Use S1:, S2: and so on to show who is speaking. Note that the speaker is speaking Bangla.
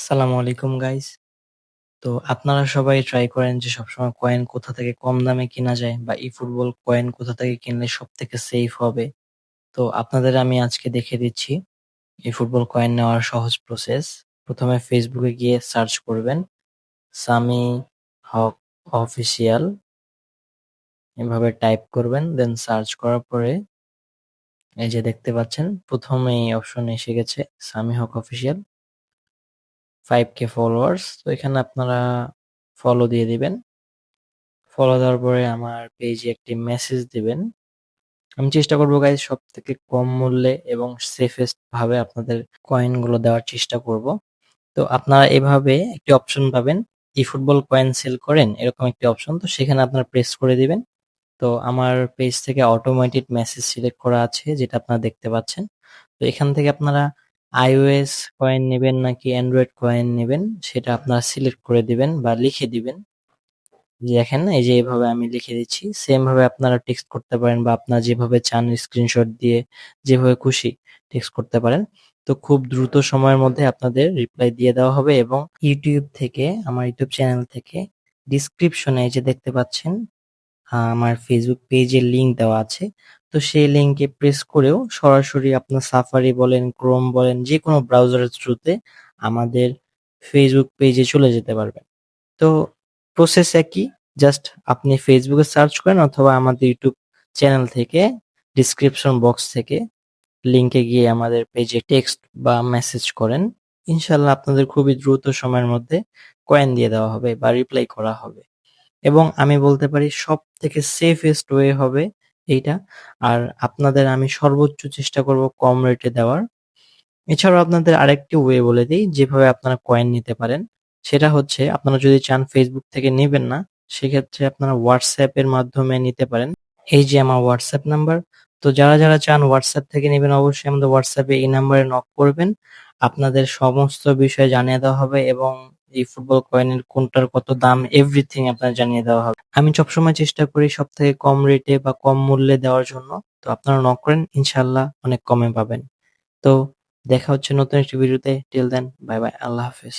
S1: আসসালামু আলাইকুম গাইস। তো আপনারা সবাই ট্রাই করেন যে সবসময় কয়েন কোথা থেকে কম দামে কিনা যায় বা ই ফুটবল কয়েন কোথা থেকে কিনলে সব থেকে সেফ হবে। তো আপনাদের আমি আজকে দেখে দিচ্ছি এই ফুটবল কয়েন নেওয়ার সহজ প্রসেস। প্রথমে এ গিয়ে সার্চ করবেন সামি হক অফিসিয়াল এভাবে টাইপ করবেন দেন সার্চ করার পরে এই যে দেখতে পাচ্ছেন প্রথমেই অপশন এসে গেছে Sami Haque official 5k followers তো এখানে আপনারা ফলো দিয়ে দিবেন। ফলো দেওয়ার পরে আমার পেজে একটি মেসেজ দিবেন। আমি চেষ্টা করব গাইজ সব থেকে কম মূল্যে এবং সেফেস্ট ভাবে আপনাদের কয়েনগুলো দেওয়ার চেষ্টা করব। তো আপনারা এভাবে একটি অপশন পাবেন ই ফুটবল কয়েন সেল করেন, এরকম একটি অপশন তো সেখানে আপনারা প্রেস করে দিবেন। তো আমার পেজ থেকে অটোমেটেড মেসেজ সিলেক্ট করা আছে, যেটা আপনারা দেখতে পাচ্ছেন। তো এখান থেকে আপনারা iOS কয়েন নেবেন নাকি অ্যান্ড্রয়েড কয়েন নেবেন, সেটা আপনারা সিলেক্ট করে দিবেন বা লিখে দিবেন। দেখেন, এই যে এভাবে আমি লিখে দিচ্ছি। সেম ভাবে আপনারা টেক্সট করতে পারেন বা আপনারা যেভাবে চান স্ক্রিনশট দিয়ে যেভাবে খুশি টেক্সট করতে পারেন। তো খুব দ্রুত সময়ের মধ্যে আপনাদের রিপ্লাই দিয়ে দেওয়া হবে এবং ইউটিউব থেকে, আমার ইউটিউব চ্যানেল থেকে ডিসক্রিপশনে যে দেখতে পাচ্ছেন আমার ফেসবুক পেজের লিংক দেওয়া আছে। তো সেই লিংকে প্রেস করেও সরাসরি আপনার সাফারি বলেন ক্রোম বলেন যে কোনো ব্রাউজারের থ্রুতে আমাদের ফেসবুক পেজে চলে যেতে পারবেন। তো প্রসেস একই জাস্ট আপনি ফেসবুকে সার্চ করেন অথবা আমাদের ইউটিউব চ্যানেল থেকে ডিসক্রিপশন বক্স থেকে লিংকে গিয়ে আমাদের পেজে টেক্সট বা মেসেজ করেন। ইনশাল্লাহ আপনাদের খুবই দ্রুত সময়ের মধ্যে কয়েন দিয়ে দেওয়া হবে বা রিপ্লাই করা হবে। এবং আমি বলতে পারি সব থেকে সেফেস্ট ওয়ে হবে এইটা। আর আপনাদের আমি সর্বোচ্চ চেষ্টা করব কম রেটে দেওয়ার। এছাড়াও আপনাদের আরেকটি ওয়ে বলে দিই, যেভাবে আপনারা কয়েন নিতে পারেন। সেটা হচ্ছে, আপনারা যদি চান ফেসবুক থেকে নেবেন না, সেক্ষেত্রে আপনারা হোয়াটসঅ্যাপ এর মাধ্যমে নিতে পারেন। এই যে আমার হোয়াটসঅ্যাপ নাম্বার তো যারা যারা চান হোয়াটসঅ্যাপ থেকে নেবেন, অবশ্যই আমাদের হোয়াটসঅ্যাপে এই নাম্বারে নক করবেন। আপনাদের সমস্ত বিষয় জানিয়ে দেওয়া হবে এবং এই ফুটবল কয়েনের কোনটার কত দাম এভরিথিং আপনার জানিয়ে দেওয়া হবে। আমি সবসময় চেষ্টা করি সব থেকে কম রেটে বা কম মূল্যে দেওয়ার জন্য। তো আপনারা নক করেন ইনশাল্লাহ অনেক কমে পাবেন। তো দেখা হচ্ছে নতুন একটি ভিডিওতে টিল দেন বাই বাই আল্লাহ হাফেজ।